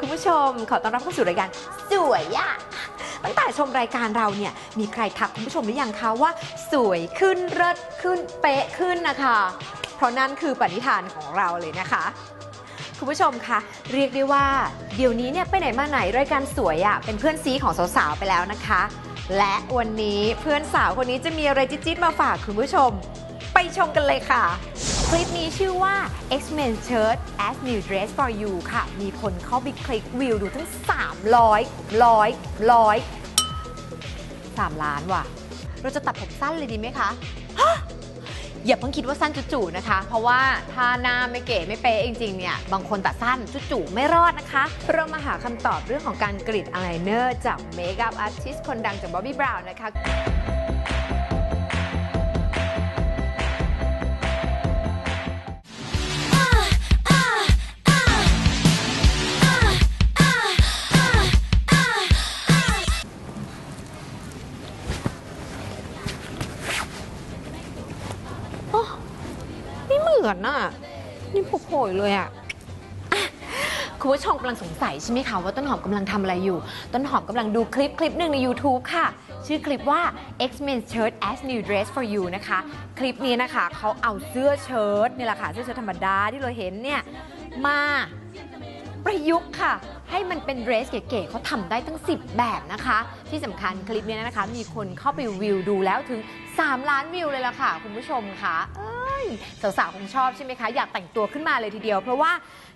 คุณผู้ชม ขอต้อนรับเข้าสู่รายการสวยอะตั้งแต่ชมรายการเราเนี่ยมีใครทักคุณผู้ชมหรือยังคะว่า สวยขึ้นเลิศขึ้นเป๊ะขึ้นนะคะ เพราะนั่นคือปณิธานของเราเลยนะคะคุณผู้ชมคะเรียกได้ว่าเดี๋ยวนี้เนี่ยไปไหนมาไหนรายการสวยอะเป็นเพื่อนซีของสาวๆไปแล้วนะคะ และวันนี้เพื่อนสาวคนนี้จะมีอะไรจิ๊ดๆมาฝากคุณผู้ชม ไปชมกันเลยค่ะ คลิปนี้ชื่อว่า X-Men Shirt as New Dress for You ค่ะ มีคนเข้าไปคลิกวิวดูทั้ง 300ร้อยร้อย3ล้านว่ะ เราจะตัดผมสั้นเลยดีไหมคะอย่าเพิ่งคิดว่าสั้นจู่ๆนะคะ เพราะว่าถ้าหน้าไม่เก๋ไม่เป๊ะจริงๆเนี่ย บางคนตัดสั้นจู่ๆไม่รอดนะคะ เรามาหาคำตอบเรื่องของการกรีดอายไลเนอร์จากเมคอัพอาร์ติสต์คนดังจากบ๊อบบี้บราวน์นะคะ มือนน่ะ นี่ผุโผล่เลยอะ คุณผู้ชมกำลังสงสัยใช่ไหมคะว่าต้นหอมกำลังทำอะไรอยู่ ต้นหอมกำลังดูคลิปคลิปหนึ่งใน YouTube ค่ะ ชื่อคลิปว่า X-Men Shirt as New Dress for You นะคะ คลิปนี้นะคะเขาเอาเสื้อเชิ้ตนี่แหละค่ะเสื้อเชิ้ตธรรมดาที่เราเห็นเนี่ยมาประยุกต์ค่ะ ให้มันเป็นเดรสเก๋ๆเขาทำได้ตั้ง 10 แบบนะคะ ที่สำคัญคลิปนี้นะคะ มีคนเข้าไปวิวดูแล้วถึง 3 ล้านวิวเลยล่ะค่ะ คุณผู้ชมค่ะ สาวๆคงชอบใช่ไหมคะ อยากแต่งตัวขึ้นมาเลยทีเดียว เพราะว่า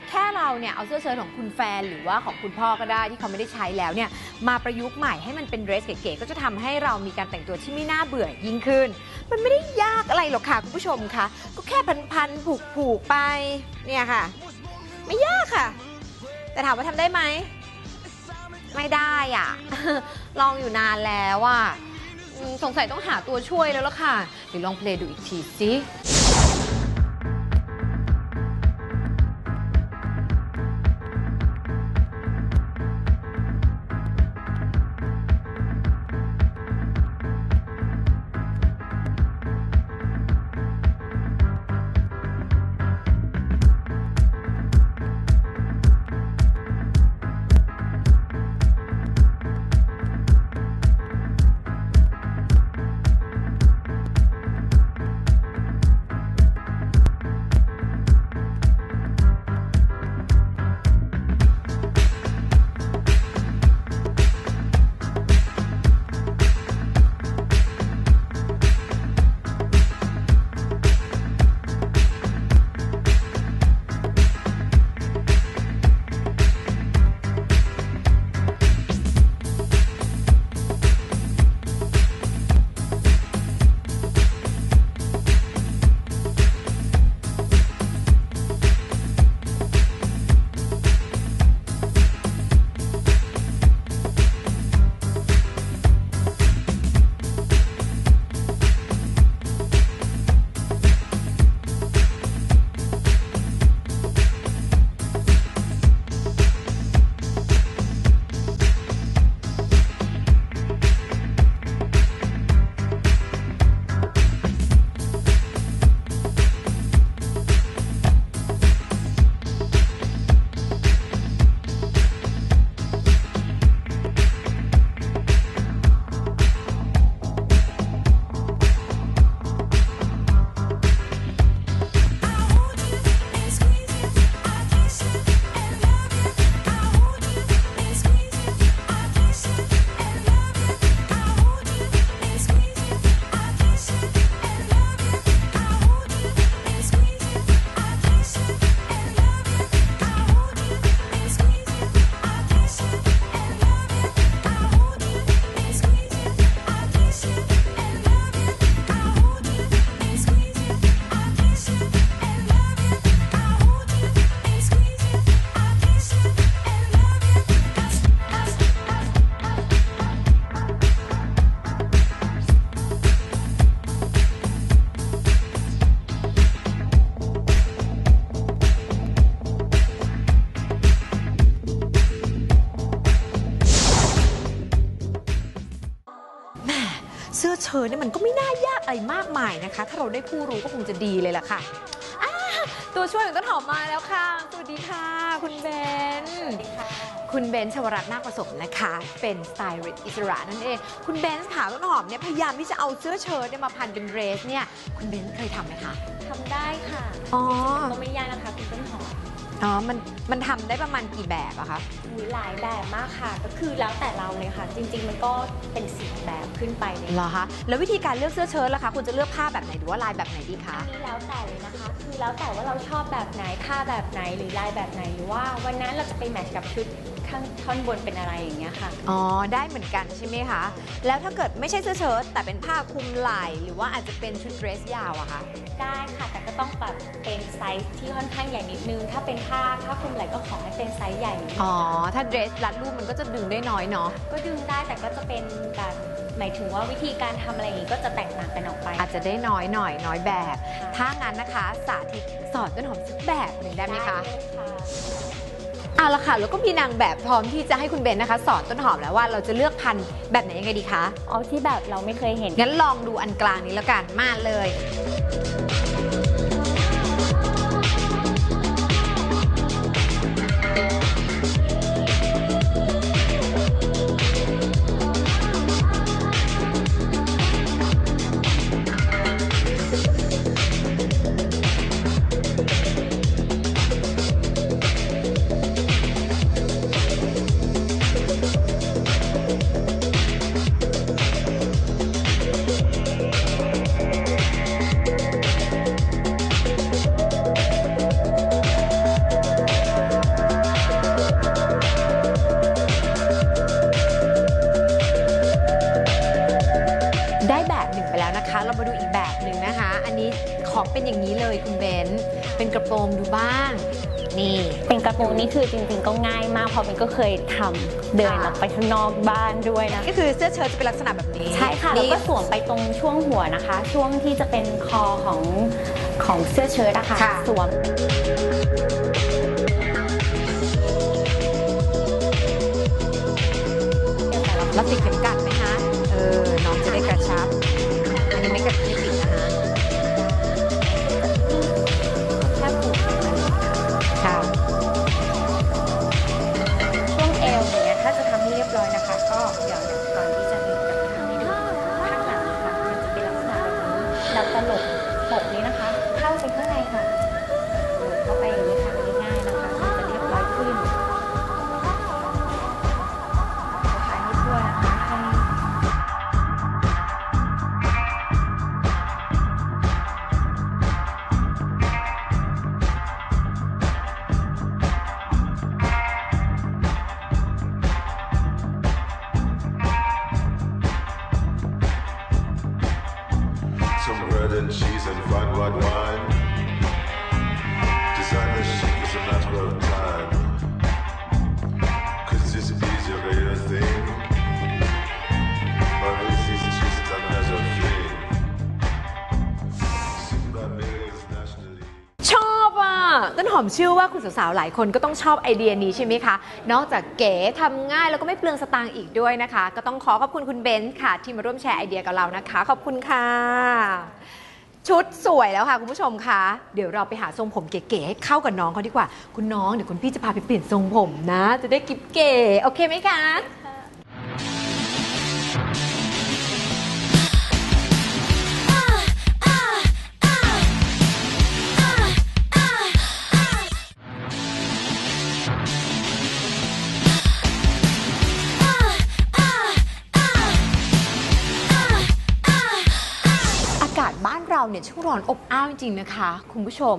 แค่เราเนี่ยเอาเสื้อเชิ้ตของคุณแฟนหรือว่าของคุณพ่อก็ได้ที่เขาไม่ได้ใช้แล้วเนี่ยมาประยุกต์ใหม่ให้มันเป็นเดรสเก๋ๆก็จะทำให้เรามีการแต่งตัวที่ไม่น่าเบื่อยิ่งขึ้น มันไม่ได้ยากอะไรหรอกค่ะคุณผู้ชมค่ะก็แค่พันๆผูกๆไปเนี่ยค่ะ ไม่ยากค่ะ แต่ถามว่าทำได้ไหมไม่ได้อะ ลองอยู่นานแล้วอะ สงสัยต้องหาตัวช่วยแล้วล่ะค่ะ เดี๋ยวลองเพลงดูอีกทีสิ เสื้อเชิ้ตเนี่ยมันก็ไม่น่ายากอะไรมากมายนะคะ ถ้าเราได้ผู้รู้ก็คงจะดีเลยล่ะค่ะอ่าตัวช่วยของต้นหอมมาแล้วค่ะ สวัสดีค่ะ คุณเบนสวัสดีค่ะคุณเบนชวรัตน์นาคประสมนะคะ เป็นสไตลิสต์อิสระนั่นเอง คุณเบนขาต้นหอมเนี่ยพยายามที่จะเอาเสื้อเชิ้ตเนี่ยมาพันเป็นเดรสเนี่ยคุณเบนเคยทำไหมคะ ทำได้ค่ะอ๋อก็ไม่ยากนะคะคุณต้นหอม อ๋อ มันมันทำได้ประมาณกี่แบบอะคะมีหลายแบบมากค่ะ ก็คือแล้วแต่เราเลยค่ะ จริง ๆ มันก็เป็นสิบแบบขึ้นไปเลยเหรอคะ แล้ววิธีการเลือกเสื้อเชิ้ตล่ะคะ คุณจะเลือกผ้าแบบไหนหรือว่าลายแบบไหนดีคะ อันนี้แล้วแต่เลยนะคะ คือแล้วแต่ว่าเราชอบแบบไหนผ้าแบบไหนหรือลายแบบไหนหรือว่าวันนั้นเราจะไปแมทช์กับชุด ข้างท่อนบนเป็นอะไรอย่างเงี้ยค่ะ อ๋อ ได้เหมือนกันใช่ไหมคะ แล้วถ้าเกิดไม่ใช่เสื้อเชิ้ตแต่เป็นผ้าคลุมไหล่หรือว่าอาจจะเป็นชุดเดรสยาวอะคะ ได้ค่ะ แต่ก็ต้องแบบเป็นไซส์ที่ค่อนข้างใหญ่นิดนึง ถ้าเป็นผ้าผ้าคลุมไหล่ก็ขอให้เป็นไซส์ใหญ่นิดนึงอ๋อ ถ้าเดรสรัดรูปมันก็จะดึงได้น้อยเนาะ ก็ดึงได้แต่ก็จะเป็นแบบหมายถึงว่าวิธีการทำอะไรอย่างงี้ก็จะแตกต่างกันออกไป อาจจะได้น้อยหน่อยน้อยแบบค่ะถ้างั้นนะคะ สาธิตสอนต้นหอมสักแบบหนึ่งได้ไหมคะเลยค่ะ เอาละค่ะ แล้วก็มีนางแบบพร้อมที่จะให้คุณเบนนะคะ สอนต้นหอมแล้วว่าเราจะเลือกพันธุ์แบบไหนยังไงดีคะ เอาที่แบบเราไม่เคยเห็น งั้นลองดูอันกลางนี้แล้วกันมาเลย กระโปรงนี่คือจริงๆก็ง่ายมากเพราะมันก็เคยทำเดินออกไปข้างนอกบ้านด้วยนะ ก็คือเสื้อเชิ้ตจะเป็นลักษณะแบบนี้ใช่ค่ะ แล้วนี่ก็สวมไปตรงช่วงหัวนะคะ ช่วงที่จะเป็นคอของของเสื้อเชิ้ตอะค่ะค่ะ สวม แล้วติด อมเชื่อว่าคุณสาวๆหลายคนก็ต้องชอบไอเดียนี้ใช่ไหมคะ นอกจากเก๋ทำง่ายแล้วก็ไม่เปลืองสตางค์อีกด้วยนะคะ ก็ต้องขอขอบคุณคุณเบนซ์ค่ะ ที่มาร่วมแชร์ไอเดียกับเรานะคะ ขอบคุณค่ะ ชุดสวยแล้วค่ะคุณผู้ชมคะ เดี๋ยวเราไปหาทรงผมเก๋ๆให้เข้ากับน้องเขาดีกว่า คุณน้องเดี๋ยวคุณพี่จะพาไปเปลี่ยนทรงผมนะ จะได้กิ๊บเก๋โอเคไหมคะ เนี่ยช่วงร้อนอบอ้าวจริงๆนะคะ คุณผู้ชม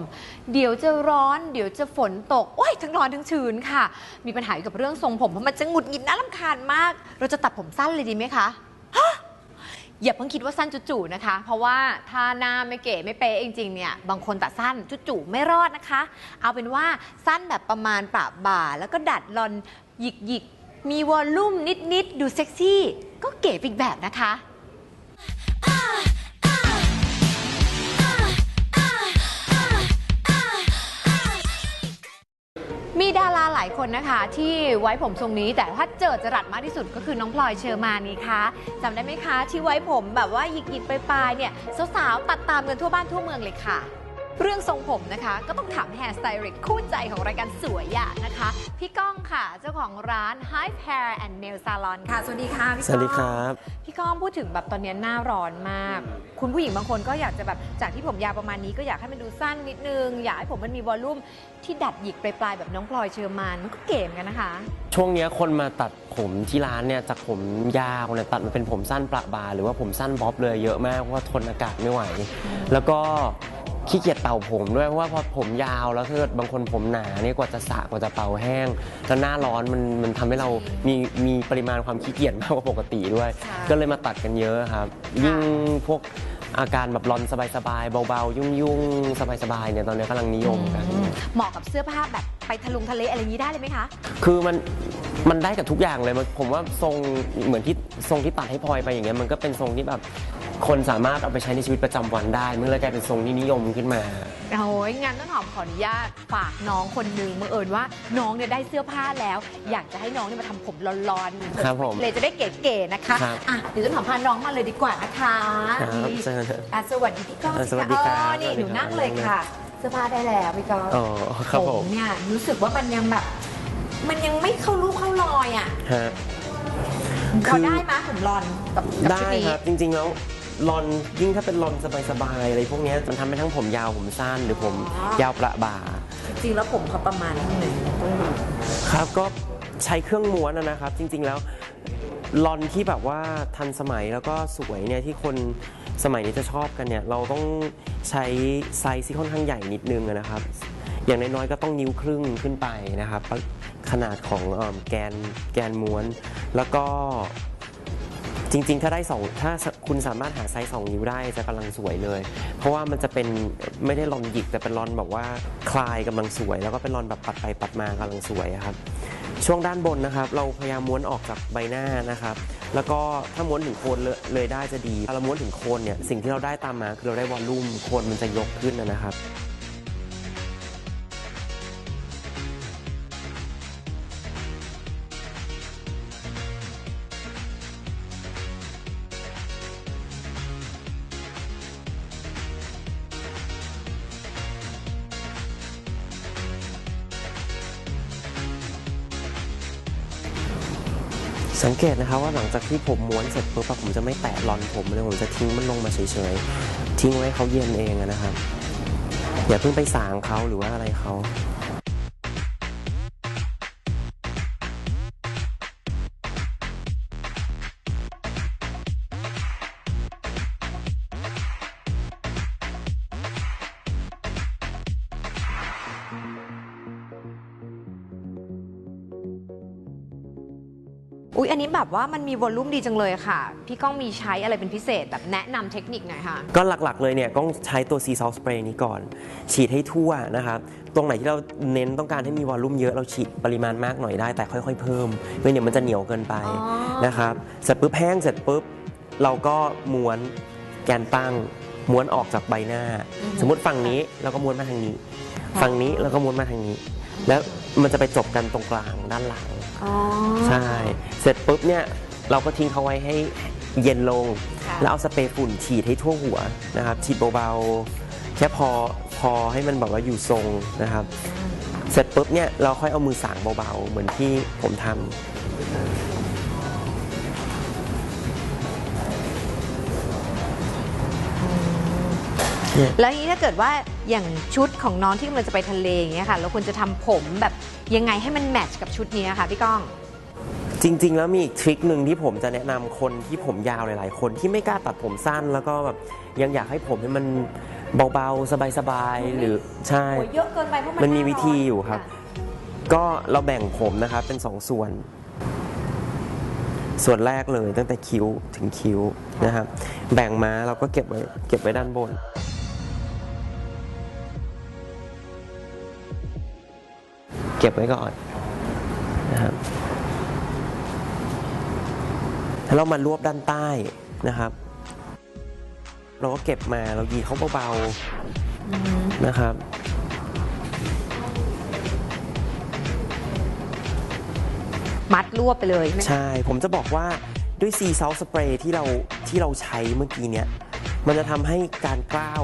เดี๋ยวจะร้อน เดี๋ยวจะฝนตกโอ้ยทั้งร้อนทั้งชื้นค่ะ มีปัญหาเกี่ยวกับเรื่องทรงผมเพราะมันจะหงุดหงิดน่ารำคาญมาก เราจะตัดผมสั้นเลยดีไหมคะฮะอย่าเพิ่งคิดว่าสั้นจู่ๆนะคะ เพราะว่าถ้าหน้าไม่เก๋ไม่เป๊ะจริงๆเนี่ยบางคนตัดสั้นจู่ๆไม่รอดนะคะ เอาเป็นว่าสั้นแบบประมาณประบ่า แล้วก็ดัดลอนหยิกๆมีวอลลุ่มนิดๆดูเซ็กซี่ ก็เก๋อีกแบบนะคะ มีดาราหลายคนนะคะ ที่ไว้ผมทรงนี้ แต่ถ้าเจอจรัสมากที่สุดก็คือน้องพลอยเชอร์มานี่คะจำได้ไหมคะ ที่ไว้ผมแบบว่าหยิกๆปลายๆเนี่ยสาวๆตัดตามกันทั่วบ้านทั่วเมืองเลยค่ะ เรื่องทรงผมนะคะ ก็ต้องถามแฮร์สไตลิสต์คู่ใจของรายการสวยอะนะคะ พี่ก้องค่ะ เจ้าของร้าน Hive Hair and Nail Salon ค่ะ สวัสดีค่ะพี่ก้องสวัสดีครับ พี่ก้องพูดถึงแบบตอนนี้หน้าร้อนมาก คุณผู้หญิงบางคนก็อยากจะแบบจากที่ผมยาวประมาณนี้ก็อยากให้มันดูสั้นนิดนึง อยากให้ผมมันมีวอลลุ่มที่ดัดหยิกปลายๆแบบน้องพลอยเชอร์มานมันก็เก๋เหมอนกันนะคะ ช่วงเนี้ยคนมาตัดผมที่ร้านเนี่ยจากผมยาวเนี่ยตัดมาเป็นผมสั้นประบาหรือว่าผมสั้นบ๊อบเลยเยอะมากเพราะว่าทนอากาศไม่ไหว แล้วก็ ขี้เกียจเป่าผมด้วยเพราะว่าพอผมยาวแล้วถ้าเกิดบางคนผมหนาเนี่ยกว่าจะสระกว่าจะเป่าแห้งแล้วหน้าร้อนมันมันทำให้เรามีมีปริมาณความขี้เกียจมากกว่าปกติด้วยค่ะก็เลยมาตัดกันเยอะครับ ยิ่งพวกอาการแบบร้อนสบายๆเบาๆ ยุ่งๆ สบายๆเนี่ยตอนนี้กำลังนิยมกันอืมเหมาะกับเสื้อผ้าแบบไปทะลุงทะเลอะไรอย่างนี้ได้เลยไหมคะ คือมันมันได้กับทุกอย่างเลยมันผมว่าทรงเหมือนที่ทรงที่ตัดให้พลอยไปอย่างเงี้ยมันก็เป็นทรงที่แบบ คนสามารถเอาไปใช้ในชีวิตประจำวันได้ มันเลยกลายเป็นทรงที่นิยมขึ้นมา โอ้ยงานต้นหอมขออนุญาตฝากน้องคนหนึ่งบังเอิญว่าน้องเนี่ยได้เสื้อผ้าแล้ว อยากจะให้น้องเนี่ยมาทำผมร้อนๆครับผมเลยจะได้เก๋ๆนะคะครับอะเดี๋ยวต้นหอมพาน้องมาเลยดีกว่านะคะครับนี่เชิญอะสวัสดีพี่ก้องอะสวัสดีครับอ๋อนี่สวัสหดีนูครับนั่งเลยค่ะ เสื้อผ้าได้แล้วพี่ก้องอ๋อครับผมเนี่ยรู้สึกว่ามันยังแบบ มันยังไม่เข้ารูปเข้ารอยอะฮะ พอได้ไหมผมรอนกับกับได้ชุดนี้ ครับ จริงๆแล้ว รอนยิ่งถ้าเป็นรอนสบายๆอะไรพวกเนี้ยมันทำให้ทั้งผมยาวผมสั้นหรือผมอ๋อยาวประบ่า จริงๆแล้วผมเขาประมาณเท่าไหร่ต้องดูครับก็ใช้เครื่องม้วนนะนะครับ จริง ๆ แล้วลอนที่แบบว่าทันสมัยแล้วก็สวยเนี่ยที่คนสมัยนี้จะชอบกันเนี่ยเราต้องใช้ไซส์ที่ค่อนข้างใหญ่นิดนึงอะนะครับ อย่างน้อยๆก็ต้องนิ้วครึ่งขึ้นไปนะครับขนาดของเอิ่มแกนแกนม้วน แล้วก็ จริง ๆ ถ้าได้สองถ้าคุณสามารถหาไซส์2นิ้วได้จะกำลังสวยเลย เพราะว่ามันจะเป็นไม่ได้รอนหยิกแต่เป็นรอนแบบว่าคลายกำลังสวย แล้วก็เป็นรอนแบบปัดไปปัดมากำลังสวยครับช่วงด้านบนนะครับ เราพยายามม้วนออกจากใบหน้านะครับ แล้วก็ถ้าม้วนถึงโคนเลยเลยได้จะดีถ้าเราม้วนถึงโคนเนี่ยสิ่งที่เราได้ตามมาคือเราได้วอลลุ่มโคนมันจะยกขึ้นนะครับ เกตนะครับว่าหลังจากที่ผมม้วนเสร็จปุ๊บผมจะไม่แตะรอนผมเลยผมจะทิ้งมันลงมาเฉยๆทิ้งไว้เขาเย็นเองนะครับอย่าเพิ่งไปสางเขาหรือว่าอะไรเขา อุ๊ย อันนี้แบบว่ามันมีวอลลุ่มดีจังเลยค่ะ พี่ก้องมีใช้อะไรเป็นพิเศษแบบแนะนำเทคนิคหน่อยค่ะ ก็หลักๆเลยเนี่ยต้องใช้ตัว Sea Salt Spray นี้ก่อน ฉีดให้ทั่วนะครับ ตรงไหนที่เราเน้นต้องการให้มีวอลลุ่มเยอะเราฉีดปริมาณมากหน่อยได้แต่ค่อยๆเพิ่มไม่งั้นเดี๋ยวมันจะเหนียวเกินไปอ๋อ นะครับเสร็จปุ๊บแห้งเสร็จปุ๊บเราก็ม้วนแกนตั้งม้วนออกจากใบหน้า สมมุติฝั่งนี้เราก็ม้วนมาทางนี้ ฝั่งนี้เราก็ม้วนมาทางนี้ แล้วมันจะไปจบกันตรงกลางด้านหลังอ๋อ ใช่ เสร็จปุ๊บเนี่ยเราก็ทิ้งเขาไว้ให้เย็นลงค่ะแล้วเอาสเปรย์ฝุ่นฉีดให้ทั่วหัวนะครับ ฉีดเบาๆ แค่พอพอให้มันแบบว่าอยู่ทรงนะครับ เสร็จปุ๊บเนี่ยเราค่อยเอามือสางเบาๆ เหมือนที่ผมทำแล้วทีนี้ถ้าเกิดว่าอย่างชุดของน้องที่กำลังจะไปทะเลอย่างเงี้ยค่ะเราควรจะทำผมแบบ ยังไงให้มันแมทช์กับชุดนี้ค่ะพี่ก้อง จริง ๆ แล้วมีอีกทริคหนึ่งที่ผมจะแนะนำคนที่ผมยาวหลาย ๆ คนที่ไม่กล้าตัดผมสั้น แล้วก็แบบยังอยากให้ผมให้มันเบาๆ สบายๆ หรือใช่ โอ้ยเยอะเกินไปเพราะมันมันมีหาร้วิธีอยู่ครับะก็เราแบ่งผมนะครับเป็นสองส่วน ส่วนแรกเลยตั้งแต่คิ้วถึงคิ้วนะครับ แบ่งมาเราก็เก็บไว้เก็บไว้ด้านบน เก็บไว้ก่อนนะครับแล้วเรามารวบด้านใต้นะครับ เราก็เก็บมาเรายีเขาเบาๆนะครับ มัดรวบไปเลยใช่ไหมใช่ผมจะบอกว่าด้วยซีซ a ลสเปรย์ที่เราที่เราใช้เมื่อกี้เนี้ยมันจะทำให้การกล้าว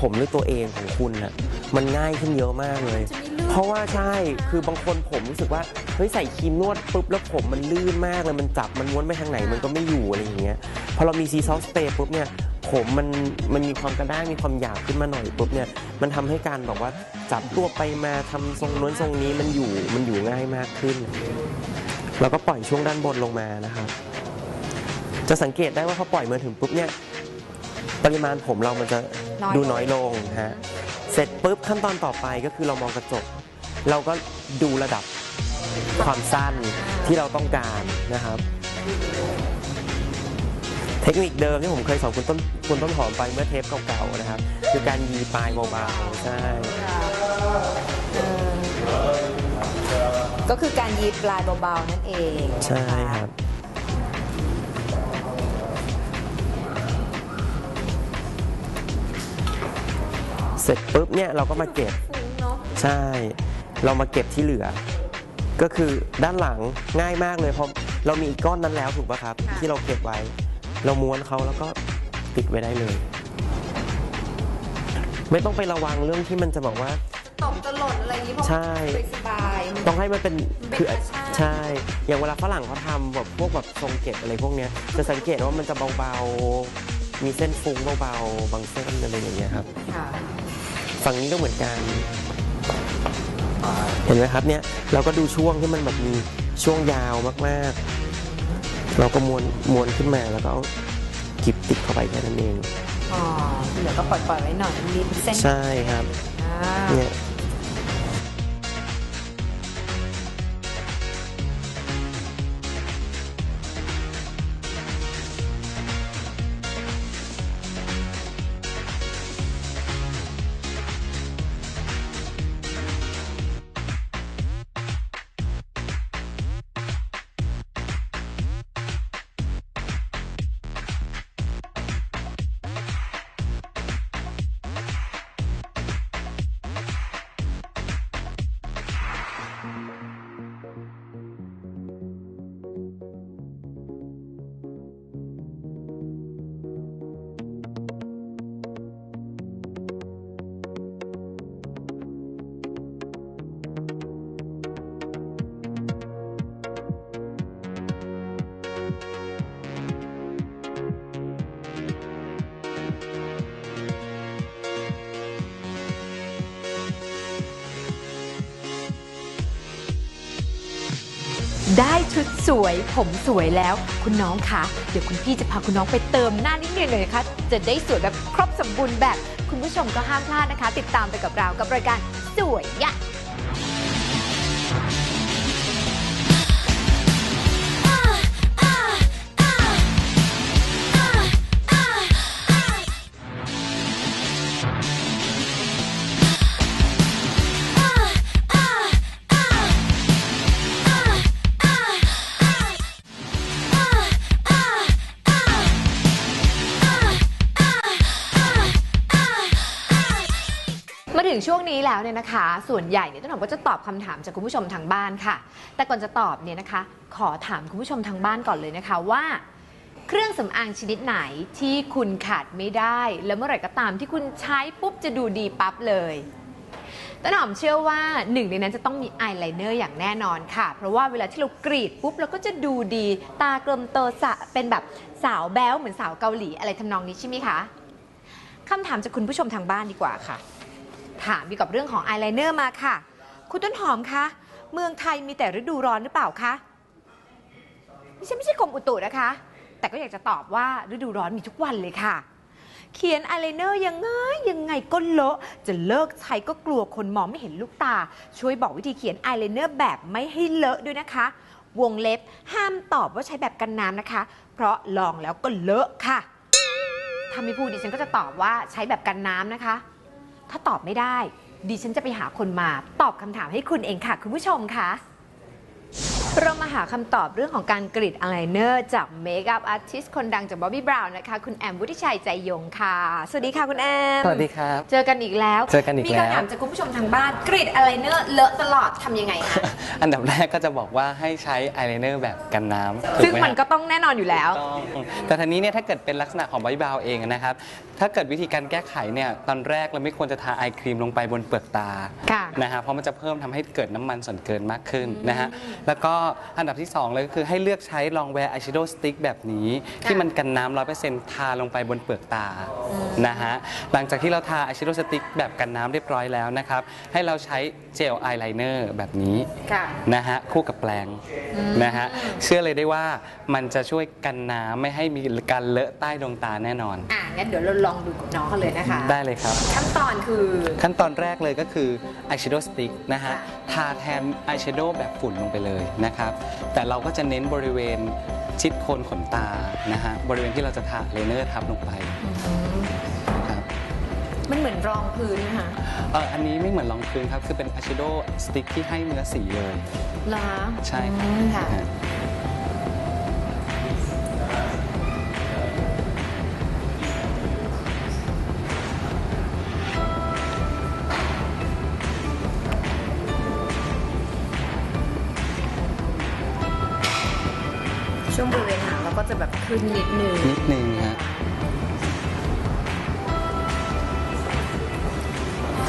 ผมด้วยตัวเองของคุณน่ะมันง่ายขึ้นเยอะมากเลย เพราะว่าใช่ คือบางคนผมรู้สึกว่า เฮ้ยใส่ครีมนวดปุ๊บแล้วผมมันลื่นมากเลย มันจับ มันม้วนไปทางไหนมันก็ไม่อยู่อะไรอย่างเงี้ย พอเรามีซีซอสสเปรย์ปุ๊บเนี่ย ผมมัน มันมีความกระด้าง มีความหยาบขึ้นมาหน่อยปุ๊บเนี่ย มันทำให้การแบบว่าจับตัวไปมาทำทรงน้นทรงนี้มันอยู่ มันอยู่ง่ายมากขึ้น แล้วก็ปล่อยช่วงด้านบนลงมานะครับ จะสังเกตได้ว่าพอปล่อยมาถึงปุ๊บเนี่ย ปริมาณผมเรามันจะดูน้อยลงฮะ เสร็จปุ๊บขั้นตอนต่อไปก็คือเรามองกระจก เราก็ดูระดับความสั้นที่เราต้องการนะครับ เทคนิคเดิมที่ผมเคยสอนคุณต้นคุณต้นหอมไปเมื่อเทปเก่าๆนะครับ คือการยีปลายเบาๆใช่ก็คือการยีปลายเบาๆนั่นเองใช่ครับเสร็จปุ๊บเนี่ยเราก็มาเก็บใช่ เรามาเก็บที่เหลือ ก็คือด้านหลังง่ายมากเลยเพราะเรามีอีกก้อนนั้นแล้วถูกปะครับ ที่เราเก็บไว้ เราม้วนเขาแล้วก็ติดไว้ได้เลย ไม่ต้องไประวังเรื่องที่มันจะบอกว่าตกจะหล่นอะไรอย่างนี้เพราะใช่สบายๆมันต้องให้มันเป็นเป็นคือธรรมชาติใช่ อย่างเวลาฝรั่งเขาทำแบบพวกแบบทรงเก็บอะไรพวกเนี้ยจะสังเกตว่ามันจะเบาๆ มีเส้นฟุ้งเบาๆ บางเส้นอะไรอย่างเงี้ยครับค่ะฝั่งนี้ก็เหมือนกัน เห็นไหมครับเนี่ยเราก็ดูช่วงที่มันแบบมีช่วงยาวมากๆ เราก็ม้วนม้วนขึ้นมาแล้วก็เอากิบติดเข้าไปแค่นั้นเองอ๋อที่เหลือก็ปล่อยๆไว้หน่อยมีเส้นใช่ครับอ่าเนี่ย สวยผมสวยแล้ว คุณน้องคะเดี๋ยวคุณพี่จะพาคุณน้องไปเติมหน้านิดนึงเลยนะคะจะได้สวยแบบครบสมบูรณ์แบบ คุณผู้ชมก็ห้ามพลาดนะคะ ติดตามไปกับเรากับรายการสวยยะ ช่วงนี้แล้วเนี่ยนะคะ ส่วนใหญ่เนี่ยต้นหอมก็จะตอบคำถามจากคุณผู้ชมทางบ้านค่ะ แต่ก่อนจะตอบเนี่ยนะคะ ขอถามคุณผู้ชมทางบ้านก่อนเลยนะคะว่า เครื่องสำอางชนิดไหนที่คุณขาดไม่ได้ แล้วเมื่อไหร่ก็ตามที่คุณใช้ปุ๊บจะดูดีปั๊บเลยต้นหอมเชื่อว่าหนึ่งในนั้นจะต้องมีอายไลเนอร์อย่างแน่นอนค่ะ เพราะว่าเวลาที่เรากรีดปุ๊บเราก็จะดูดีตากลมโตสะเป็นแบบสาวแบ๊วเหมือนสาวเกาหลีอะไรทำนองนี้ใช่ไหมคะคำถามจากคุณผู้ชมทางบ้านดีกว่าค่ะ ถามเกี่ยวกับเรื่องของอายไลเนอร์มาค่ะ คุณต้นหอมคะ เมืองไทยมีแต่ฤดูร้อนหรือเปล่าคะไม่ใช่ไม่ใช่กรมอุตุนะคะ แต่ก็อยากจะตอบว่าฤดูร้อนมีทุกวันเลยค่ะ เขียนอายไลเนอร์ยังไงยังไงก็เลอะ จะเลิกใช้ก็กลัวคนมองไม่เห็นลูกตา ช่วยบอกวิธีเขียนอายไลเนอร์แบบไม่ให้เลอะด้วยนะคะ วงเล็บห้ามตอบว่าใช้แบบกันน้ำนะคะ เพราะลองแล้วก็เลอะค่ะถ้าไม่พูดดิฉันก็จะตอบว่าใช้แบบกันน้ำนะคะ ถ้าตอบไม่ได้ ดิฉันจะไปหาคนมาตอบคำถามให้คุณเองค่ะ คุณผู้ชมคะเรามาหาคำตอบเรื่องของการกรีดอายไลเนอร์จากเมคอัพอาร์ติสคนดังจากบ๊อบบี้บราวน์นะคะ คุณแอมวุฒิชัยใจยงค่ะ สวัสดีค่ะคุณแอม สวัสดีครับ เจอกันอีกแล้ว เจอกันอีกมีแล้วคำถามจากคุณผู้ชมทางบ้านกรีดอายไลเนอร์เลอะตลอดทำยังไงคะ อันดับแรกก็จะบอกว่าให้ใช้อายไลเนอร์แบบกันน้ำซึ่งถูไหมันฮะก็ต้องแน่นอนอยู่แล้วต้องแต่ทีนี้เนี่ยถ้าเกิดเป็นลักษณะของบอยบาวเองนะครับ ถ้าเกิดวิธีการแก้ไขเนี่ยตอนแรกเราไม่ควรจะทาไอครีมลงไปบนเปลือกตาค่ะนะฮะเพราะมันจะเพิ่มทำให้เกิดน้ำมันส่วนเกินมากขึ้นนะฮะแล้วก็อันดับที่ 2 เลยก็คือให้เลือกใช้ลองแวร์อายแชโดว์สติ๊กแบบนี้ ที่มันกันน้ำร้อยเปอร์เซ็นต์ทาลงไปบนเปลือกตานะฮะหลังจากที่เราทาอายแชโดว์สติ๊กแบบกันน้ำเรียบร้อยแล้วนะครับให้เราใช้ เจลอายไลเนอร์แบบนี้ค่ะ นะฮะคู่กับแปรงนะฮะเชื่อเลยได้ว่ามันจะช่วยกันน้ำไม่ให้มีการเลอะใต้ดวงตาแน่นอน อะงั้นเดี๋ยวเราลองดูกับน้องกันเลยนะคะ ได้เลยครับ ขั้นตอนคือ ขั้นตอนแรกเลยก็คืออายแชโดว์สติ๊กนะฮะ ค่ะ ทาแทนอายแชโดว์แบบฝุ่นลงไปเลยนะครับ แต่เราก็จะเน้นบริเวณชิดโคนขนตานะฮะ บริเวณที่เราจะทาเลเนอร์ทับลงไปครับ มันเหมือนรองพื้นนะคะเอออันนี้ไม่เหมือนรองพื้นครับ คือเป็นอายแชโดว์สติ๊กที่ให้เนื้อสีเลย เหรอใช่ครับอืมค่ะนะฮะช่วงบริเวณหางเราก็จะแบบขึ้นนิดนึงนิดนึงฮะ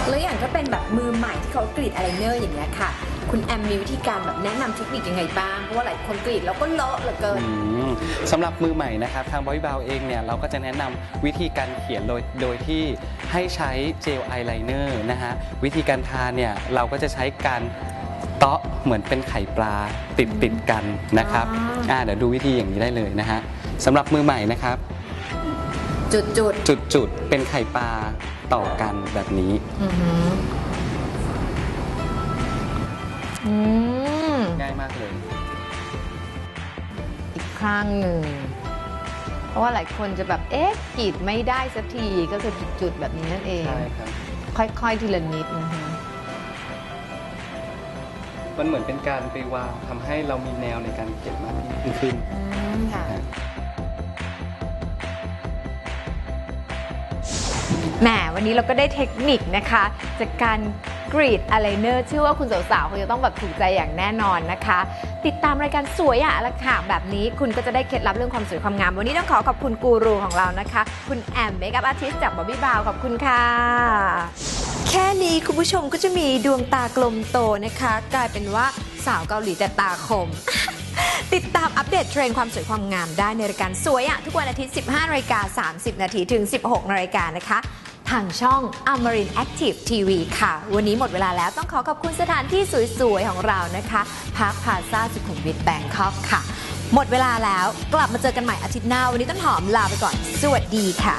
แล้วอย่างก็เป็นแบบมือใหม่ที่เขากรีดอะไรเนอร์อย่างเงี้ยค่ะ คุณแอมมีวิธีการแบบแนะนำเทคนิคยังไงบ้าง เพราะว่าหลายคนกรีดแล้วก็เลอะเหลือเกิน อืมสำหรับมือใหม่นะครับ ทางบอยบาวเองเนี่ย เราก็จะแนะนำวิธีการเขียนโดยโดยที่ให้ใช้เจลอายไลเนอร์นะฮะ วิธีการทาเนี่ย เราก็จะใช้การเตาะเหมือนเป็นไข่ปลาติดติดกันนะครับอ๋ออ่อ่าเดี๋ยวดูวิธีอย่างนี้ได้เลยนะฮะสำหรับมือใหม่นะครับ จุดจุดจุดจุดๆเป็นไข่ปลา ต่อกันแบบนี้ๆอือหืออืมง่ายมากเลย อีกข้างหนึ่ง เพราะว่าหลายคนจะแบบ เอ๊ะกรีดไม่ได้สักทีก็คือจุดๆแบบนี้นั่นเอง ใช่ครับ ค่อยๆ ทีละนิดอือหือมันเหมือนเป็นการไปวางทำให้เรามีแนวในการเขียนมากยิ่งขึ้น อืมค่ะ แหมวันนี้เราก็ได้เทคนิคนะคะ จากการกรีดอะไรเนอร์เชื่อว่าคุณสาวๆคงจะต้องแบบถูกใจอย่างแน่นอนนะคะ ติดตามรายการสวยอะละค่ะแบบนี้คุณก็จะได้เคล็ดลับเรื่องความสวยความงาม วันนี้ต้องขอขอบคุณกูรูของเรานะคะ คุณแอมเมคอัพอาร์ติสจากบอบบี้บาวขอบคุณค่ะ แค่นี้คุณผู้ชมก็จะมีดวงตากลมโตนะคะ กลายเป็นว่าสาวเกาหลีแต่ตาคม ติดตามอัปเดตเทรนด์ความสวยความงามได้ในรายการสวยอะทุกวันอาทิตย์ 15นาฬิกา30 นาทีถึง 16นาฬิกานะคะ ทางช่อง Amarin Active TV ค่ะ วันนี้หมดเวลาแล้วต้องขอขอบคุณสถานที่สวยๆ ของเรานะคะพาร์คพาซาสุขุมวิทแบงคอกค่ะ หมดเวลาแล้วกลับมาเจอกันใหม่อาทิตย์หน้า วันนี้ต้นหอมลาไปก่อน สวัสดีค่ะ